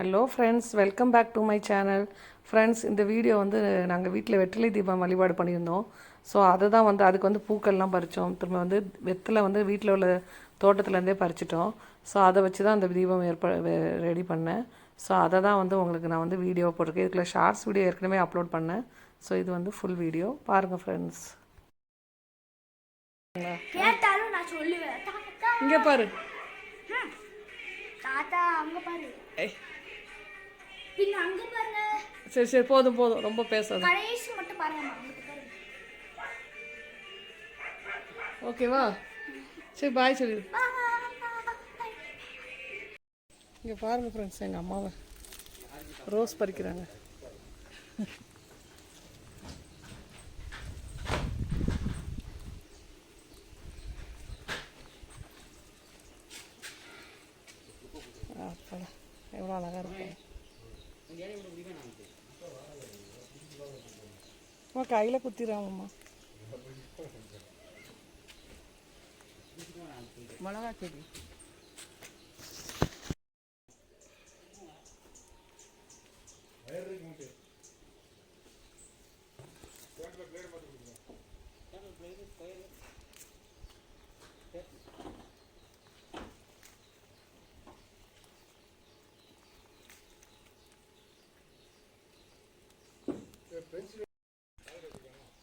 Hello friends welcome back to my channel friends இந்த video வந்து நாங்கள் வீட்டில் வெற்றிலை தீபம் வழிபாடு பண்ணியிருந்தோம். ஸோ அதை தான் வந்து அதுக்கு வந்து பூக்கள்லாம் பறித்தோம் திரும்ப வந்து வெத்தலை வந்து வீட்டில் உள்ள தோட்டத்துலேருந்தே பறிச்சிட்டோம். ஸோ அதை வச்சு தான் அந்த தீபம் ஏற்ப ரெடி பண்ணேன். ஸோ அதை தான் வந்து உங்களுக்கு நான் வந்து வீடியோ போட்டிருக்கேன். இதுக்குள்ள ஷார்ட்ஸ் வீடியோ ஏற்கனவே அப்லோட் பண்ணேன். ஸோ இது வந்து ஃபுல் வீடியோ பாருங்கள் ஃப்ரெண்ட்ஸ் இங்கே பாரு. தாத்தா அங்க பாரு. பின்ன அங்க பாருங்க. சரி சரி போதும் போதும். ரொம்ப பேசாத. கடைசி மட்டும் பாருங்க ஓகேவா சரி பாய் சொல்லிடு. இங்கே பாருங்கள் ஃப்ரெண்ட்ஸ் எங்கள் அம்மாவை. ரோஸ் பறிக்கிறாங்க. அப்படா எவ்வளோ அழகாக இருக்கும் அம்மா கையில் குத்திடுறாங்கம்மா மிளகா செடி.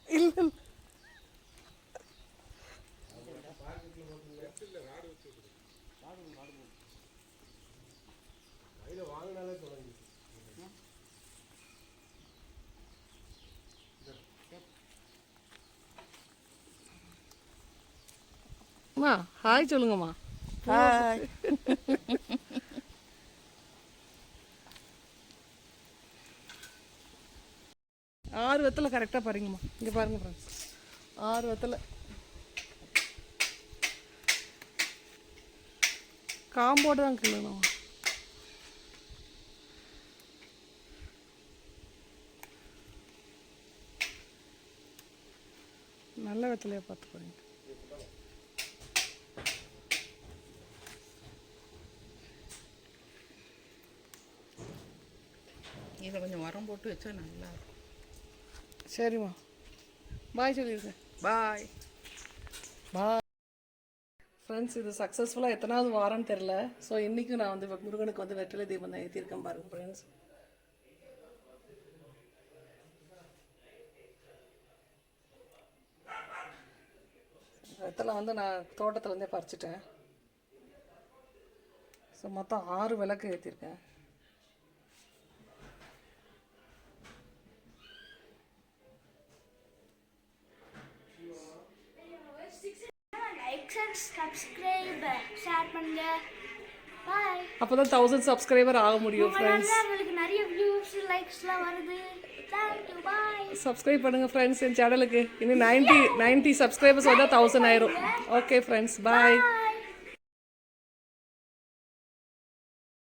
இல்லை அம்மா ஹாய் சொல்லுங்கம்மா. ஹாய் ஆறு வெத்தலை கரெக்டாக பாருங்கம்மா. இங்கே பாருங்கள் ஃப்ரெண்ட்ஸ் ஆறு வெத்தலை காம்போடு தான் கிள்ளணும். நல்ல வெத்தலையாக பார்த்து பாருங்க இதை கொஞ்சம் உரம் போட்டு வச்சா நல்லா இருக்கும். சரிம்மா. பாய் சொல்லியிருக்கேன் பாய் பாய் ஃப்ரெண்ட்ஸ் இது சக்ஸஸ்ஃபுல்லாக எத்தனாவது வாரம்னு தெரில ஸோ இன்றைக்கும் நான் வந்து முருகனுக்கு வந்து வெற்றிலை தீபம் தான் ஏற்றிருக்கேன் பாருங்க ஃப்ரெண்ட்ஸ் வெத்தலை வந்து நான் தோட்டத்துலேருந்தே பறிச்சிட்டேன். ஸோ மொத்தம் ஆறு விளக்கு ஏற்றிருக்கேன் லைக் சப்ஸ்கிரைப் ஷேர் பண்ணுங்க. பாய் அப்போ தான் தௌசண்ட் சப்ஸ்கிரைபர் ஆக முடியும் ஃப்ரெண்ட்ஸ் உங்களுக்கு நிறைய வியூஸ் லைக்ஸ்லாம் வருது. சப்ஸ்கிரைப் பண்ணுங்கள் ஃப்ரெண்ட்ஸ் என் சேனலுக்கு இன்னும் நைன்ட்டி நைன்ட்டி சப்ஸ்கிரைபர்ஸ் வந்தால் தௌசண்ட் ஆயிரும். Okay friends bye